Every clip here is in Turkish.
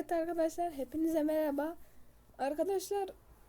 Evet arkadaşlar hepinize merhaba. Arkadaşlar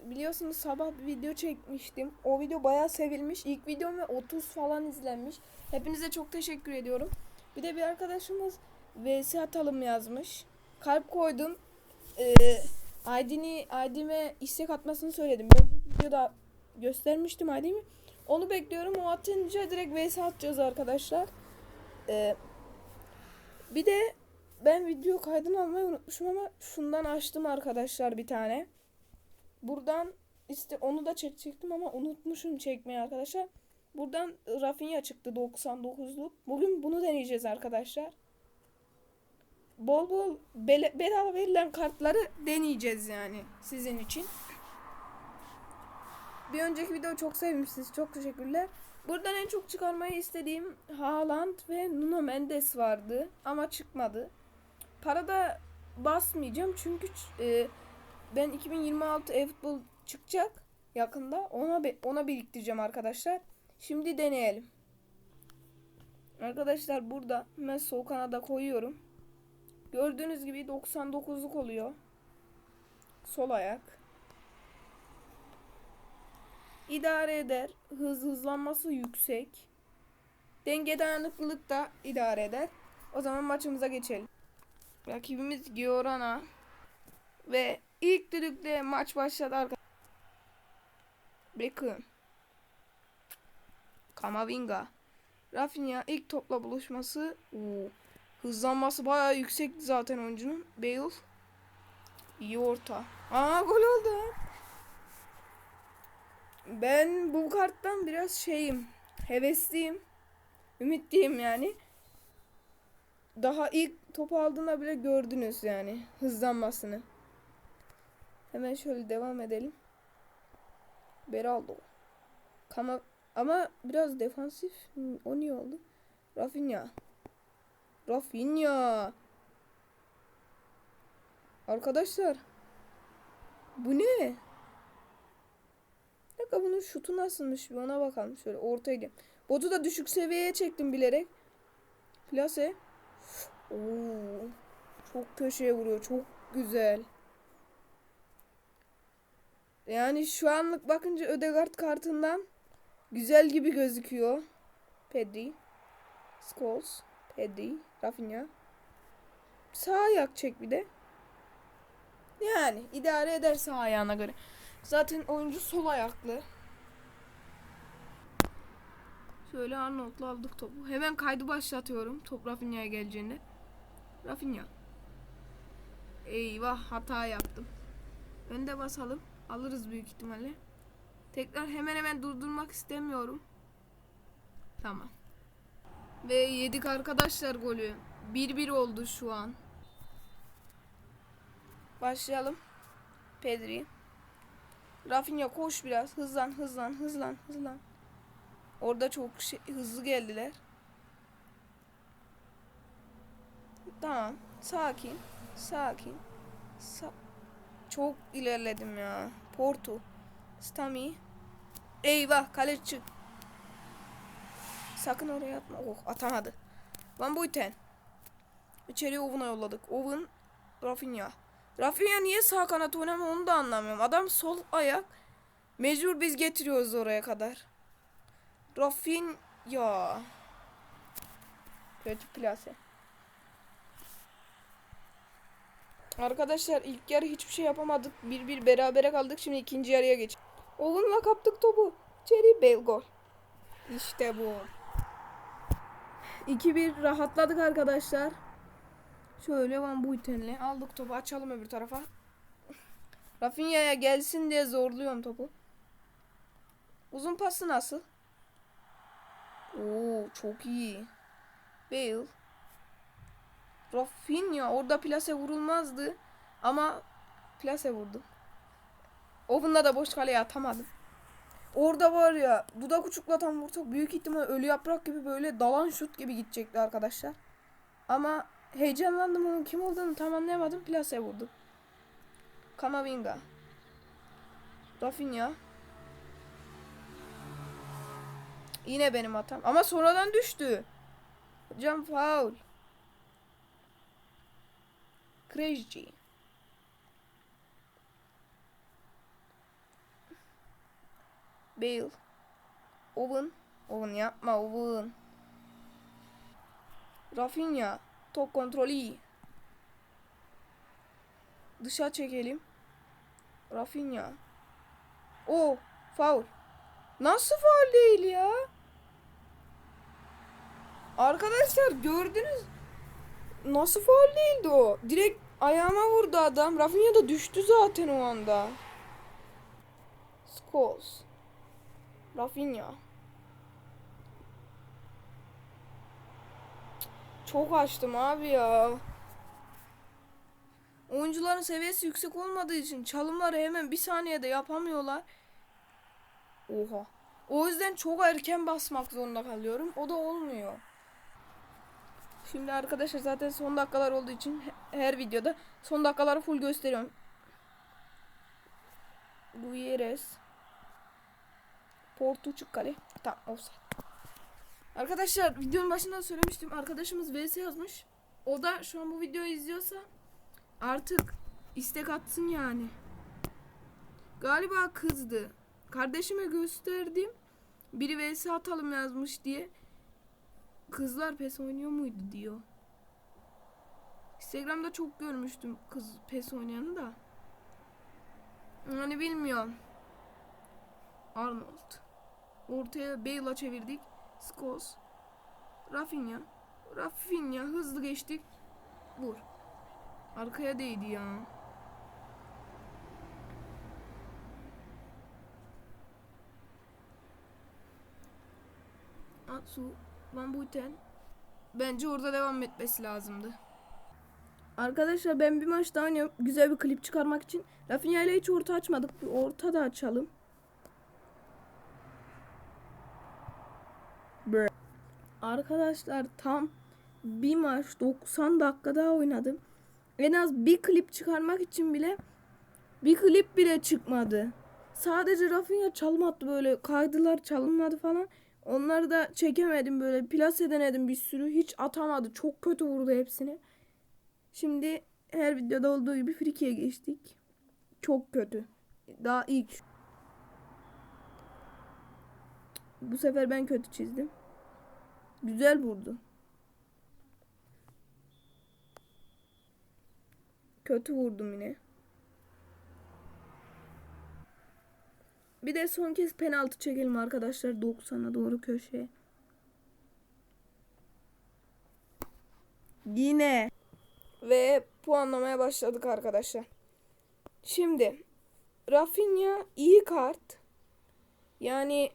biliyorsunuz sabah bir video çekmiştim. O video bayağı sevilmiş. İlk videom ve 30 falan izlenmiş. Hepinize çok teşekkür ediyorum. Bir de bir arkadaşımız VS atalım yazmış. Kalp koydum. Ee, ID'ni ID'me istek atmasını söyledim. Bir önceki videoda göstermiştim ID'mi. Onu bekliyorum. O atınca direkt VS atacağız arkadaşlar. Ee, bir de ben video kaydını almayı unutmuşum ama şundan açtım arkadaşlar bir tane. Buradan işte onu da çekecektim ama unutmuşum çekmeyi arkadaşlar. Buradan Rafinha çıktı 99'luk. Bugün bunu deneyeceğiz arkadaşlar. Bol bol bele- bedava verilen kartları deneyeceğiz yani sizin için. Bir önceki video çok sevmişsiniz. Çok teşekkürler. Buradan en çok çıkarmayı istediğim Haaland ve Nuno Mendes vardı ama çıkmadı. Para da basmayacağım çünkü e, ben 2026 e-futbol çıkacak yakında. Ona ona biriktireceğim arkadaşlar. Şimdi deneyelim. Arkadaşlar burada hemen sol kanada koyuyorum. Gördüğünüz gibi 99'luk oluyor. Sol ayak. İdare eder. Hız hızlanması yüksek. Denge dayanıklılık da idare eder. O zaman maçımıza geçelim. Rakibimiz Giorana. Ve ilk düdükle maç başladı arkadaşlar. Beckham. Kamavinga. Rafinha ilk topla buluşması. Oo. Hızlanması bayağı yüksekti zaten oyuncunun. Bale. İyi orta. Aa gol oldu. Ben bu karttan biraz şeyim. Hevesliyim. Ümitliyim yani. Daha ilk topu aldığında bile gördünüz yani hızlanmasını. Hemen şöyle devam edelim. Beraldo. Kama ama biraz defansif. Hmm, O niye oldu? Rafinha. Rafinha. Arkadaşlar. Bu ne? Dakika bunun şutu nasılmış bir ona bakalım. Şöyle ortaya gel. Botu da düşük seviyeye çektim bilerek. Plase. Oo, çok köşeye vuruyor. Çok güzel. Yani şu anlık bakınca Ödegard kartından güzel gibi gözüküyor. Pedri. Scholes. Pedri. Rafinha. Sağ ayak çek bir de. Yani idare eder sağ ayağına göre. Zaten oyuncu sol ayaklı. Şöyle Arnold'la aldık topu. Hemen kaydı başlatıyorum. Top Rafinha'ya geleceğinde. Rafinha. Eyvah hata yaptım. Önde basalım. Alırız büyük ihtimalle. Tekrar hemen hemen durdurmak istemiyorum. Tamam. Ve yedik arkadaşlar golü. 1-1 oldu şu an. Başlayalım. Pedri. Rafinha koş biraz. Hızlan hızlan hızlan hızlan. Orada çok şey, hızlı geldiler. Tamam. Sakin. Sakin. Sa çok ilerledim ya. Porto. Stami. Eyvah kale çık. Sakın oraya atma. Oh atamadı. Van Buiten. İçeriye Owen'a yolladık. Owen. Rafinha. Rafinha niye sağ kanat oynamıyor onu da anlamıyorum. Adam sol ayak. Mecbur biz getiriyoruz oraya kadar. Rafinha. Kötü plase. Arkadaşlar ilk yarı hiçbir şey yapamadık. Bir bir berabere kaldık. Şimdi ikinci yarıya geç. Owen'la kaptık topu. İçeri Bale gol. İşte bu. 2-1 rahatladık arkadaşlar. Şöyle Van Buiten'le aldık topu. Açalım öbür tarafa. Rafinha'ya gelsin diye zorluyorum topu. Uzun pası nasıl? Oo çok iyi. Bale. Rafinha orada plase vurulmazdı. Ama plase vurdu. Oven'da da boş kaleye atamadım. Orada var ya dudak uçuklatan vursak büyük ihtimal ölü yaprak gibi böyle dalan şut gibi gidecekti arkadaşlar. Ama heyecanlandım onun kim olduğunu tam anlayamadım. Plase vurdu. Kamavinga. Rafinha. Yine benim hatam. Ama sonradan düştü. Hocam faul. Krejci. Bale. Owen. Owen yapma Owen. Rafinha. Top kontrolü iyi. Dışa çekelim. Rafinha. O faul. Nasıl faul değil ya? Arkadaşlar gördünüz mü? Nasıl faul değildi o? Direkt ayağıma vurdu adam. Rafinha da düştü zaten o anda. Scholes. Rafinha. Çok açtım abi ya. Oyuncuların seviyesi yüksek olmadığı için çalımları hemen bir saniyede yapamıyorlar. Oha. O yüzden çok erken basmak zorunda kalıyorum. O da olmuyor. Şimdi arkadaşlar zaten son dakikalar olduğu için he- her videoda son dakikaları full gösteriyorum. Gutierrez. Portuçuk kale. Tamam olsun. Arkadaşlar videonun başında söylemiştim. Arkadaşımız VS yazmış. O da şu an bu videoyu izliyorsa artık istek atsın yani. Galiba kızdı. Kardeşime gösterdim. Biri vs atalım yazmış diye. Kızlar pes oynuyor muydu diyor. Instagram'da çok görmüştüm kız pes oynayanı da. Yani bilmiyorum. Arnold. Ortaya Bale'a çevirdik. Scholes. Rafinha. Rafinha hızlı geçtik. Vur. Arkaya değdi ya. Atsu, Van Buiten. Bence orada devam etmesi lazımdı. Arkadaşlar ben bir maç daha oynuyorum. Güzel bir klip çıkarmak için. Rafinha ile hiç orta açmadık. Bir orta da açalım. Arkadaşlar tam bir maç 90 dakika daha oynadım. En az bir klip çıkarmak için bile bir klip bile çıkmadı. Sadece Rafinha çalım attı böyle kaydılar çalınmadı falan. Onları da çekemedim böyle plase denedim bir sürü. Hiç atamadı. Çok kötü vurdu hepsini. Şimdi her videoda olduğu gibi frikiye geçtik. Çok kötü. Daha ilk. Bu sefer ben kötü çizdim. Güzel vurdu. Kötü vurdum yine. Bir de son kez penaltı çekelim arkadaşlar 90'a doğru köşeye. Yine. Ve puanlamaya başladık arkadaşlar. Şimdi Rafinha iyi kart. Yani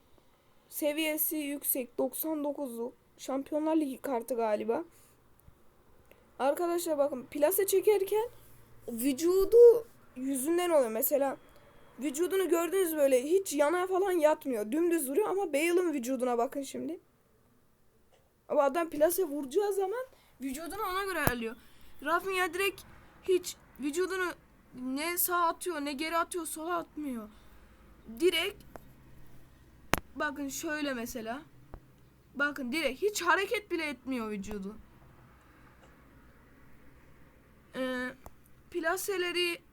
seviyesi yüksek 99'luk Şampiyonlar Ligi kartı galiba. Arkadaşlar bakın plase çekerken vücudu yüzünden oluyor. Mesela vücudunu gördünüz böyle hiç yana falan yatmıyor. Dümdüz duruyor ama Bale'ın vücuduna bakın şimdi. Ama adam plase vuracağı zaman vücudunu ona göre ayarlıyor. Rafinha direkt hiç vücudunu ne sağa atıyor ne geri atıyor sola atmıyor. Direkt bakın şöyle mesela. Bakın direkt hiç hareket bile etmiyor vücudu. Ee, plaseleri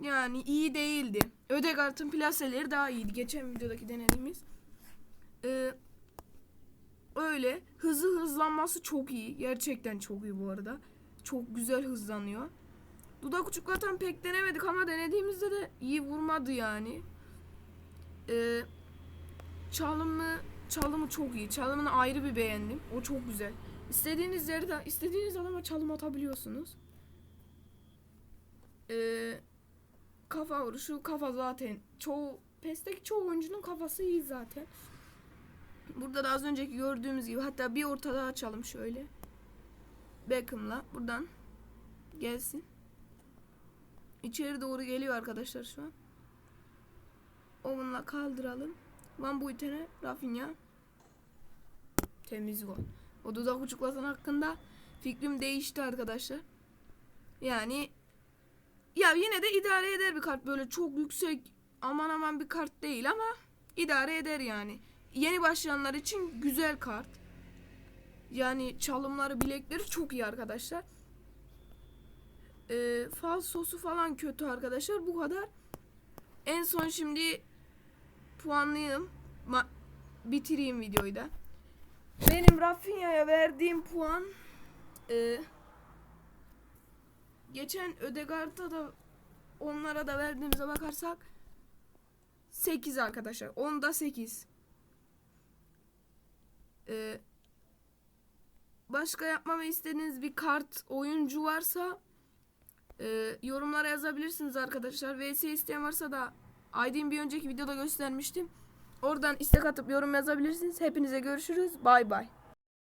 yani iyi değildi. Ödegaard'ın plaseleri daha iyiydi. Geçen videodaki denediğimiz. Ee, öyle. Hızı hızlanması çok iyi. Gerçekten çok iyi bu arada. Çok güzel hızlanıyor. Dudak uçuklatan pek denemedik ama denediğimizde de iyi vurmadı yani. Ee, çalımı çalımı çok iyi. Çalımını ayrı bir beğendim. O çok güzel. İstediğiniz yerde istediğiniz adama çalım atabiliyorsunuz. Ee, kafa vuruşu kafa zaten çoğu PES'teki çoğu oyuncunun kafası iyi zaten. Burada da az önceki gördüğümüz gibi hatta bir ortada açalım şöyle. Beckham'la buradan gelsin. İçeri doğru geliyor arkadaşlar şu an. Owen'la kaldıralım. Van Buiten'e Rafinha. Temiz gol. O dudak uçuklatan hakkında fikrim değişti arkadaşlar. Yani ya yine de idare eder bir kart böyle çok yüksek aman aman bir kart değil ama idare eder yani. Yeni başlayanlar için güzel kart. Yani çalımları bilekleri çok iyi arkadaşlar. Ee, falsosu falan kötü arkadaşlar bu kadar. En son şimdi puanlayayım. Ma- bitireyim videoyu da. Benim Rafinha'ya verdiğim puan e, geçen Ödegaard'a da onlara da verdiğimize bakarsak 8 arkadaşlar. Onda 8. Ee, başka yapmamı istediğiniz bir kart oyuncu varsa e, yorumlara yazabilirsiniz arkadaşlar. VS isteyen varsa da ID'mi bir önceki videoda göstermiştim. Oradan istek atıp yorum yazabilirsiniz. Hepinize görüşürüz. Bay bay.